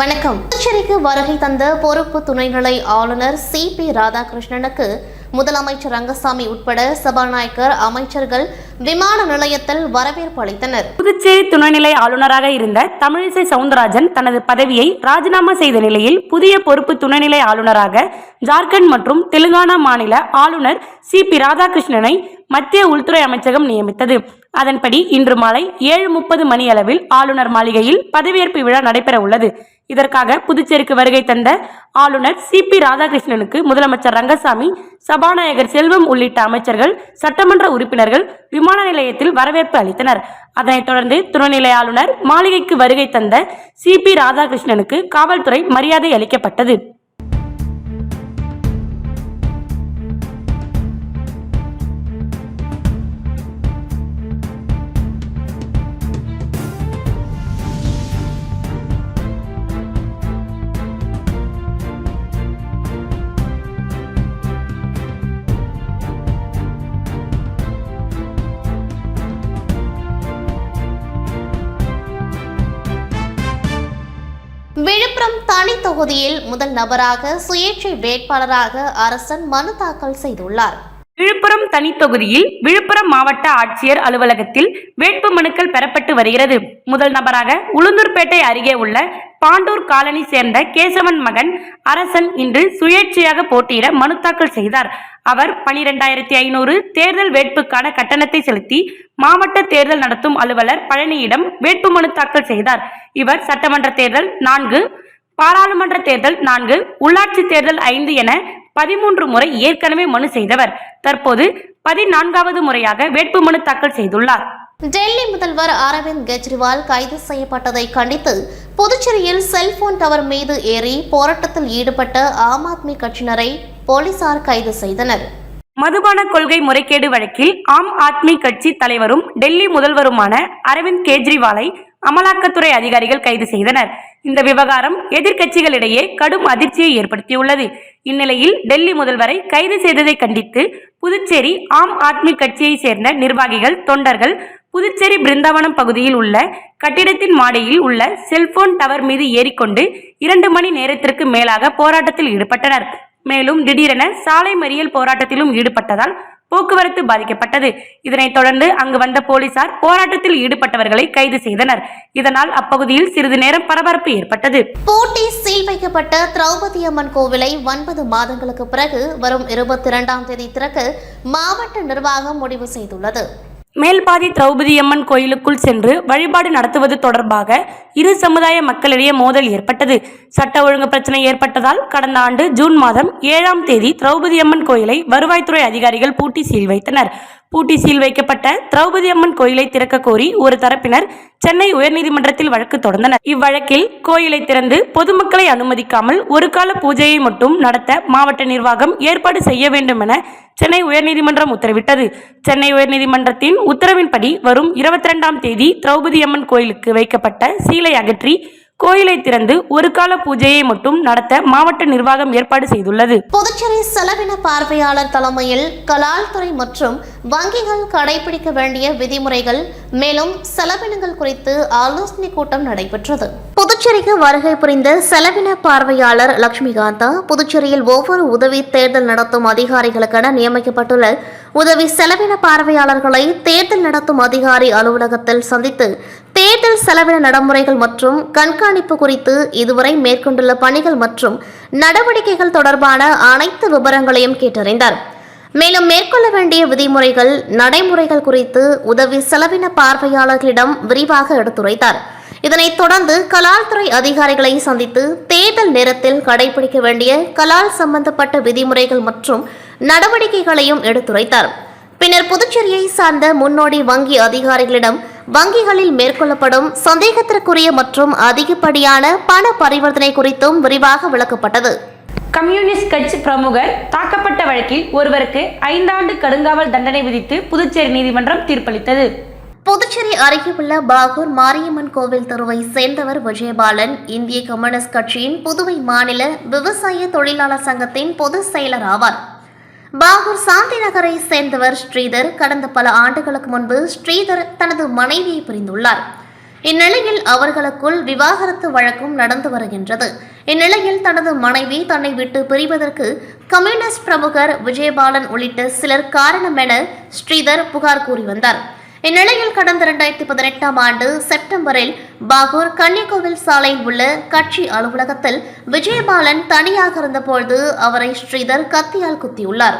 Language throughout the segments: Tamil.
வணக்கம். புதுச்சேரிக்கு வருகை தந்த பொறுப்பு துணைநிலை ஆளுநர் சி பி ராதாகிருஷ்ணனுக்கு முதலமைச்சர் ரங்கசாமி உட்பட சபாநாயகர் அமைச்சர்கள் விமான நிலையத்தில் வரவேற்பு அளித்தனர். புதுச்சேரி துணைநிலை ஆளுநராக இருந்த தமிழிசை சவுந்தரராஜன் தனது பதவியை ராஜினாமா செய்த நிலையில் புதிய பொறுப்பு துணைநிலை ஆளுநராக ஜார்க்கண்ட் மற்றும் தெலுங்கானா மாநில ஆளுநர் சி பி ராதாகிருஷ்ணனை மத்திய உள்துறை அமைச்சகம் நியமித்தது. அதன்படி இன்று மாலை ஏழு முப்பது மணி அளவில் ஆளுநர் மாளிகையில் பதவியேற்பு விழா நடைபெற உள்ளது. இதற்காக புதுச்சேரிக்கு வருகை தந்த ஆளுநர் சி பி ராதாகிருஷ்ணனுக்கு முதலமைச்சர் ரங்கசாமி சபாநாயகர் செல்வம் உள்ளிட்ட அமைச்சர்கள் சட்டமன்ற உறுப்பினர்கள் விமான நிலையத்தில் வரவேற்பு அளித்தனர். அதனைத் தொடர்ந்து துணைநிலை ஆளுநர் மாளிகைக்கு வருகை தந்த சி பி ராதாகிருஷ்ணனுக்கு காவல்துறை மரியாதை அளிக்கப்பட்டது. விழுப்புரம் தனி தொகுதியில் முதல் நபராக சுயேட்சை வேட்பாளராக அரசன் மனு தாக்கல் செய்துள்ளார். விழுப்புரம் தனித்தொகுதியில் விழுப்புரம் மாவட்ட ஆட்சியர் அலுவலகத்தில் வேட்பு மனுக்கள் பெறப்பட்டு வருகிறது. முதல் நபராக உளுந்தூர்பேட்டை அருகே உள்ள பாண்டூர் காலனி சேர்ந்த கேசவன் மகன் அரசன் இன்று சுயேட்சையாக போட்டியிட மனு தாக்கல் செய்தார். அவர் பனிரெண்டாயிரத்தி ஐநூறு தேர்தல் வேட்புக்கான கட்டணத்தை செலுத்தி மாவட்ட தேர்தல் நடத்தும் அலுவலர் பழனியிடம் வேட்பு மனு தாக்கல் செய்தார். இவர் சட்டமன்ற தேர்தல் நான்கு பாராளுமன்ற தேர்தல் நான்கு உள்ளாட்சி தேர்தல் ஐந்து என பதிமூன்று முறை ஏற்கனவே மனு செய்தவர். தற்போது பதினான்காவது முறையாக வேட்புமனு தாக்கல் செய்துள்ளார். டெல்லி முதல்வர் அரவிந்த் கெஜ்ரிவால் கைது செய்யப்பட்டதை கண்டித்து புதுச்சேரியில் செல்போன் டவர் மீது ஏறி போராட்டத்தில் ஈடுபட்ட ஆம் ஆத்மி கட்சியினரை போலீசார் கைது செய்தனர். மதுபான கொள்கை முறைகேடு வழக்கில் ஆம் ஆத்மி கட்சி தலைவரும் டெல்லி முதல்வருமான அரவிந்த் கெஜ்ரிவாலை அமலாக்கத்துறை அதிகாரிகள் கைது செய்தனர். இந்த விவகாரம் எதிர்க்கட்சிகளிடையே கடும் அதிர்ச்சியை ஏற்படுத்தியுள்ளது. இந்நிலையில் டெல்லி முதல்வரை கைது செய்ததை கண்டித்து புதுச்சேரி ஆம் ஆத்மி கட்சியை சேர்ந்த நிர்வாகிகள் தொண்டர்கள் புதுச்சேரி பிருந்தாவனம் பகுதியில் உள்ள கட்டிடத்தின் மாடியில் உள்ள செல்போன் டவர் மீது ஏறிக்கொண்டு இரண்டு மணி நேரத்திற்கு மேலாக போராட்டத்தில் ஈடுபட்டனர். மேலும் திடீரென சாலை மறியல் போராட்டத்திலும் ஈடுபட்டதால் போக்குவரத்து பாதிக்கப்பட்டது. இதனைத் தொடர்ந்து அங்கு வந்த போலீசார் போராட்டத்தில் ஈடுபட்டவர்களை கைது செய்தனர். இதனால் அப்பகுதியில் சிறிது நேரம் பரபரப்பு ஏற்பட்டது. போட்டி சீல் வைக்கப்பட்ட திரௌபதி அம்மன் கோவிலை ஒன்பது மாதங்களுக்கு பிறகு வரும் இருபத்தி இரண்டாம் தேதி திறக்க மாவட்ட நிர்வாகம் முடிவு செய்துள்ளது. மேல்பாதி திரௌபதியம்மன் கோயிலுக்குள் சென்று வழிபாடு நடத்துவது தொடர்பாக இரு சமுதாய மக்களிடையே மோதல் ஏற்பட்டது. சட்ட ஒழுங்கு பிரச்சனை ஏற்பட்டதால் கடந்த ஆண்டு ஜூன் மாதம் ஏழாம் தேதி திரௌபதியம்மன் கோயிலை வருவாய்த்துறை அதிகாரிகள் பூட்டி சீல் வைத்தனர். பூட்டி சீல் வைக்கப்பட்ட திரௌபதி அம்மன் கோயிலை திறக்க கோரி ஒரு தரப்பினர் சென்னை உயர்நீதிமன்றத்தில் வழக்கு தொடர்ந்தனர். இவ்வழக்கில் கோயிலை திறந்து பொதுமக்களை அனுமதிக்காமல் ஒரு கால பூஜையை மட்டும் நடத்த மாவட்ட நிர்வாகம் ஏற்பாடு செய்ய வேண்டும் என சென்னை உயர்நீதிமன்றம் உத்தரவிட்டது. சென்னை உயர்நீதிமன்றத்தின் உத்தரவின்படி வரும் இருபத்தி ரெண்டாம் தேதி திரௌபதி அம்மன் கோயிலுக்கு வைக்கப்பட்ட சீலை அகற்றி கோயிலை திறந்து ஒரு கால பூஜையை மட்டும் நடத்த மாவட்ட நிர்வாகம் ஏற்பாடு செய்துள்ளது. புதுச்சேரி செலவின பார்வையாளர் தலைமையில் கலால்துறை மற்றும் வங்கிகள் கடைபிடிக்க வேண்டிய விதிமுறைகள் மேலும் செலவினங்கள் குறித்து ஆலோசனை கூட்டம் நடைபெற்றது. புதுச்சேரிக்கு வருகை புரிந்த செலவின பார்வையாளர் லட்சுமிகாந்தா புதுச்சேரியில் ஒவ்வொரு உதவி தேர்தல் நடத்தும் அதிகாரிகளுக்கென நியமிக்கப்பட்டுள்ள உதவி செலவின பார்வையாளர்களை தேர்தல் நடத்தும் அதிகாரி அலுவலகத்தில் சந்தித்து தேர்தல் செலவின நடைமுறைகள் மற்றும் கண்காணிப்பு குறித்து இதுவரை மேற்கொண்டுள்ள பணிகள் மற்றும் நடவடிக்கைகள் தொடர்பான அனைத்து விவரங்களையும் கேட்டறிந்தார். மேலும் மேற்கொள்ள வேண்டிய விதிமுறைகள் நடைமுறைகள் குறித்து உதவி செலவின பார்வையாளர்களிடம் விரிவாக எடுத்துரைத்தார். இதனைத் தொடர்ந்து கலால்துறை அதிகாரிகளை சந்தித்து தேர்தல் நேரத்தில் கடைபிடிக்க வேண்டிய கலால் சம்பந்தப்பட்ட விதிமுறைகள் மற்றும் நடவடிக்கைகளையும் எடுத்துரைத்தார். பின்னர் புதுச்சேரியை சார்ந்த முன்னோடி வங்கி அதிகாரிகளிடம் வங்கிகளில் மேற்கொள்ளப்படும் சந்தேகத்திற்குரிய மற்றும் அதிகப்படியான பண பரிவர்த்தனை குறித்தும் விரிவாக விளக்கப்பட்டது. கம்யூனிஸ்ட் கட்சி பிரமுகர் தாக்கப்பட்ட வழக்கில் ஒருவருக்கு ஐந்தாண்டு கடுங்காவல் தண்டனை விதித்து புதுச்சேரி நீதிமன்றம் தீர்ப்பளித்தது. புதுச்சேரி அருகே உள்ள பாகூர் மாரியம்மன் கோவில் தெருவை சேர்ந்தவர் விஜயபாலன் இந்திய கம்யூனிஸ்ட் கட்சியின் புதுவை மாநில விவசாய தொழிலாளர் சங்கத்தின் பொதுச் செயலர் ஆவார். பாகூர் சாந்தி நகரை சேர்ந்தவர் ஸ்ரீதர் கடந்த பல ஆண்டுகளுக்கு முன்பு ஸ்ரீதர் தனது மனைவியை பிரிந்துள்ளார். இந்நிலையில் அவர்களுக்குள் விவாகரத்து வழக்கும் நடந்து வருகின்றது. இந்நிலையில் தனது மனைவி தன்னை விட்டு பிரிவதற்கு கம்யூனிஸ்ட் பிரமுகர் விஜயபாலன் உள்ளிட்ட சிலர் காரணம் என ஸ்ரீதர் புகார் கூறி வந்தார். இந்நிலையில் கடந்த இரண்டாயிரத்தி பதினெட்டாம் ஆண்டு செப்டம்பரில் பாகூர் கன்னிக்கோவில் சாலையில் உள்ள கட்சி அலுவலகத்தில் விஜயபாலன் தனியாக இருந்தபோது அவரை ஸ்ரீதர் கத்தியால் குத்தியுள்ளார்.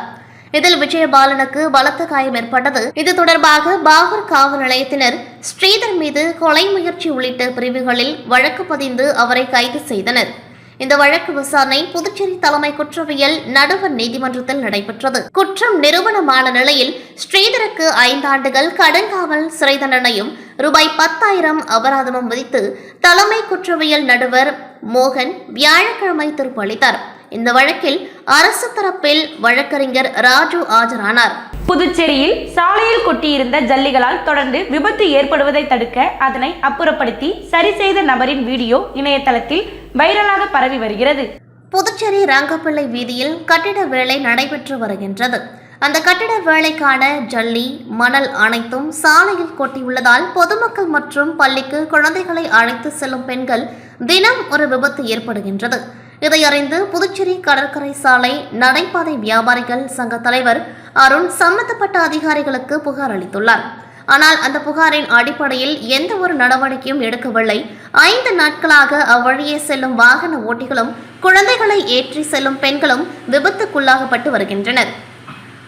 இதில் விஜயபாலனுக்கு பலத்த காயம் ஏற்பட்டது. இது தொடர்பாக பாகூர் காவல் நிலையத்தினர் ஸ்ரீதர் மீது கொலை முயற்சி உள்ளிட்ட பிரிவுகளில் வழக்கு பதிந்து அவரை கைது செய்தனர். இந்த வழக்கு விசாரணை புதுச்சேரி தலைமை குற்றவியல் நடுவர் நீதிமன்றத்தில் நடைபெற்றது. குற்றம் நிரூபணமான நிலையில் ஸ்ரீதருக்கு ஐந்தாண்டுகள் கடுங்காவல் சிறை தண்டனையும் ரூபாய் பத்தாயிரம் அபராதமும் விதித்து தலைமை குற்றவியல் நடுவர் மோகன் வியாழக்கிழமை தீர்ப்பு அளித்தார். இந்த வழக்கில் அரசு தரப்பில் வழக்கறிஞர் ராஜு ஆஜரானார். புதுச்சேரியில் சாலையில் கொட்டியிருந்த ஜல்லிகளால் தொடர்ந்து விபத்து ஏற்படுவதை தடுக்க அதனை அப்புறப்படுத்தி சரி செய்த நபரின் வீடியோ இணையதளத்தில் வைரலாக பரவி வருகிறது. புதுச்சேரி ரங்கப்பிள்ளை வீதியில் கட்டிட வேலை நடைபெற்று வருகின்றது. அந்த கட்டிட வேலைக்கான ஜல்லி மணல் அனைத்தும் சாலையில் கொட்டியுள்ளதால் பொதுமக்கள் மற்றும் பள்ளிக்கு குழந்தைகளை அழைத்து செல்லும் பெண்கள் தினம் ஒரு விபத்து ஏற்படுகின்றது. இதை அறிந்து புதுச்சேரி கடற்கரை சாலை நடைபாதை வியாபாரிகள் சங்க தலைவர் அருண் சம்பந்தப்பட்ட அதிகாரிகளுக்கு புகார் அளித்துள்ளார். ஆனால் அந்த புகாரின் அடிப்படையில் எந்த ஒரு நடவடிக்கையும் எடுக்கவில்லை. ஐந்து நாட்களாக அவ்வழியே செல்லும் வாகன ஓட்டிகளும் குழந்தைகளை ஏற்றி செல்லும் பெண்களும் விபத்துக்குள்ளாகப்பட்டு வருகின்றனர்.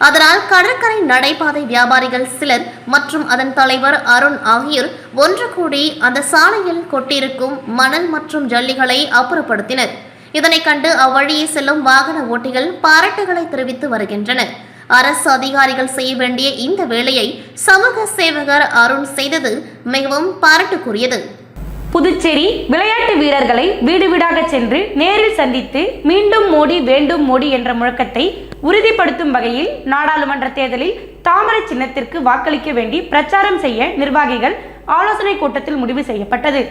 அதனால் கடற்கரை நடைபாதை வியாபாரிகள் சிலர் மற்றும் அதன் தலைவர் அருண் ஆகியோர் ஒன்று கூடி அந்த சாலையில் கொட்டியிருக்கும் மணல் மற்றும் ஜல்லிகளை அப்புறப்படுத்தினர். இதனை கண்டு அவ்வழியே செல்லும் வாகன ஓட்டிகள் பாராட்டுகளை தெரிவித்து வருகின்றனர். அரசு அதிகாரிகள் செய்ய வேண்டிய இந்த வேலையை சமூக சேவகர் அருண் செய்தது மிகவும் பாராட்டுக்குரியது. புதுச்சேரி விளையாட்டு வீரர்களை வீடு வீடாக சென்று நேரில் சந்தித்து மீண்டும் மோடி வேண்டும் மோடி என்ற முழக்கத்தை உறுதிப்படுத்தும் வகையில் நாடாளுமன்ற தேர்தலில் தாமரை சின்னத்திற்கு வாக்களிக்க வேண்டி பிரச்சாரம் செய்ய நிர்வாகிகள் ஆலோசனை கூட்டத்தில் முடிவு செய்யப்பட்டது.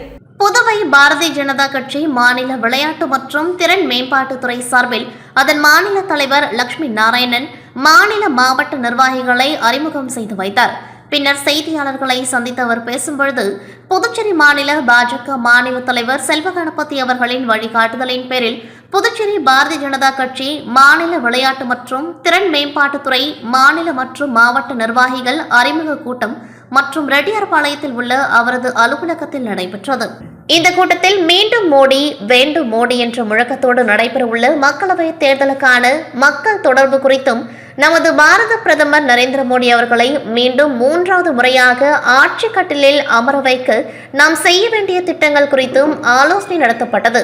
புதுவை பாரதிய ஜனதா கட்சி மாநில விளையாட்டு மற்றும் திறன் மேம்பாட்டுத்துறை சார்பில் அதன் மாநில தலைவர் லட்சுமி நாராயணன் மாநில மாவட்ட நிர்வாகிகளை அறிமுகம் செய்து வைத்தார். பின்னர் செய்தியாளர்களை சந்தித்து அவர் பேசும்பொழுது புதுச்சேரி மாநில பாஜக மாநில தலைவர் செல்வ கணபதி அவர்களின் வழிகாட்டுதலின் பேரில் புதுச்சேரி பாரதிய ஜனதா கட்சி மாநில விளையாட்டு மற்றும் திறன் மேம்பாட்டுத்துறை மாநில மற்றும் மாவட்ட நிர்வாகிகள் அறிமுக கூட்டம் மற்றும் ரெட்டியார்பாளையத்தில் உள்ள அவரது அலுவலகத்தில் நடைபெற்றது. இந்த கூட்டத்தில் மீண்டும் மோடி வேண்டும் மோடி என்ற முழக்கத்தோடு நடைபெறவுள்ள மக்களவைத் தேர்தலுக்கான மக்கள் தொடர்பு குறித்தும் நமது பாரத பிரதமர் நரேந்திர மோடி அவர்களை மீண்டும் மூன்றாவது முறையாக ஆட்சி கட்டிலில் அமர வைக்க நாம் செய்ய வேண்டிய திட்டங்கள் குறித்தும் ஆலோசனை நடத்தப்பட்டது.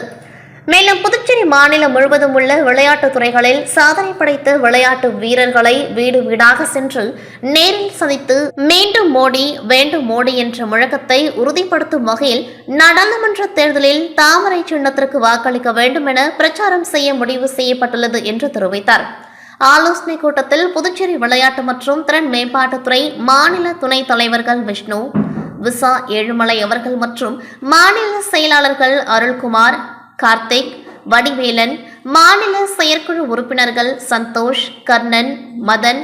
மேலும் புதுச்சேரி மாநிலம் முழுவதும் உள்ள விளையாட்டுத் துறைகளில் சாதனை படைத்த விளையாட்டு வீரர்களை வீடு வீடாக சென்று நேரில் சந்தித்து மீண்டும் மோடி வேண்டும் மோடி என்ற முழக்கத்தை உறுதிப்படுத்தும் வகையில் நாடாளுமன்ற தேர்தலில் தாமரை சின்னத்திற்கு வாக்களிக்க வேண்டும் என பிரச்சாரம் செய்ய முடிவு செய்யப்பட்டுள்ளது என்று தெரிவித்தார். ஆலோசனை கூட்டத்தில் புதுச்சேரி விளையாட்டு மற்றும் திறன் மேம்பாட்டுத்துறை மாநில துணைத் தலைவர்கள் விஷ்ணு விசா ஏழுமலை அவர்கள் மற்றும் மாநில செயலாளர்கள் அருள்குமார் கார்த்திக் வடிவேலன் மாநில செயற்குழு உறுப்பினர்கள் சந்தோஷ் கர்ணன் மதன்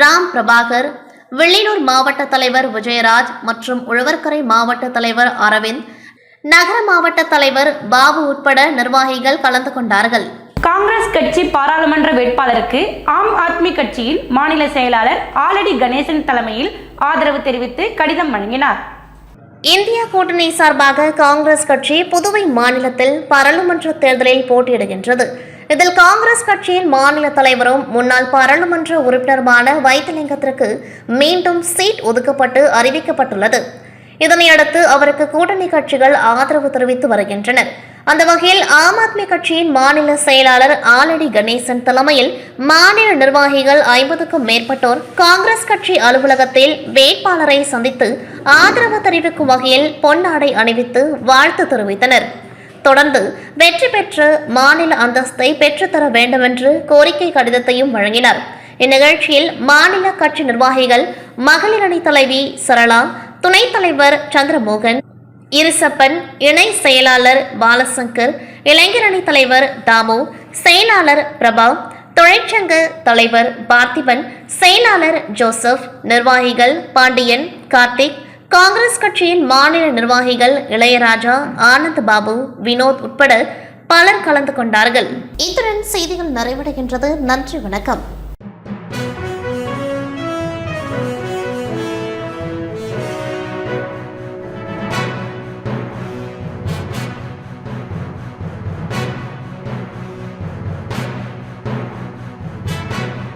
ராம் பிரபாகர் வெள்ளியூர் மாவட்ட தலைவர் விஜயராஜ் மற்றும் உழவர்கரை மாவட்ட தலைவர் அரவிந்த் நகர மாவட்ட தலைவர் பாபு உட்பட நிர்வாகிகள் கலந்து கொண்டார்கள். காங்கிரஸ் கட்சி பாராளுமன்ற வேட்பாளருக்கு ஆம் ஆத்மி கட்சியின் மாநில செயலாளர் ஆலடி கணேசன் தலைமையில் ஆதரவு தெரிவித்து கடிதம் வழங்கினார். இந்திய கூட்டணி சார்பாக காங்கிரஸ் கட்சி புதுவை மாநிலத்தில் பாராளுமன்ற தேர்தலில் போட்டியிடுகின்றது. இதில் காங்கிரஸ் கட்சியின் மாநில தலைவரும் முன்னாள் பாராளுமன்ற உறுப்பினருமான வைத்திலிங்கத்திற்கு மீண்டும் சீட் ஒதுக்கப்பட்டு அறிவிக்கப்பட்டுள்ளது. இதனையடுத்து அவருக்கு கூட்டணி கட்சிகள் ஆதரவு தெரிவித்து வருகின்றனர். அந்த வகையில் ஆம் ஆத்மி கட்சியின் மாநில செயலாளர் ஆலடி கணேசன் தலைமையில் மாநில நிர்வாகிகள் ஐம்பதுக்கும் மேற்பட்டோர் காங்கிரஸ் கட்சி அலுவலகத்தில் வேட்பாளரை சந்தித்து ஆதரவு தெரிவிக்கும் வகையில் பொன்னாடை அணிவித்து வாழ்த்து தெரிவித்தனர். தொடர்ந்து வெற்றி பெற்று மாநில அந்தஸ்தை பெற்றுத்தர வேண்டுமென்று கோரிக்கை கடிதத்தையும் வழங்கினார். இந்நிகழ்ச்சியில் மாநில கட்சி நிர்வாகிகள் மகளிர் அணி தலைவி சரளா துணைத் தலைவர் சந்திரமோகன் இருசப்பன் இணை செயலாளர் பாலசங்கர் இளைஞர் அணி தலைவர் தாமு செயலாளர் பிரபா தொழிற்சங்க தலைவர் பார்த்திபன் செயலாளர் ஜோசப் நிர்வாகிகள் பாண்டியன் கார்த்திக் காங்கிரஸ் கட்சியின் மாநில நிர்வாகிகள் இளையராஜா ஆனந்த் பாபு வினோத் உட்பட பலர் கலந்து கொண்டார்கள். இத்துடன் செய்திகள் நிறைவடைகின்றது. நன்றி வணக்கம்.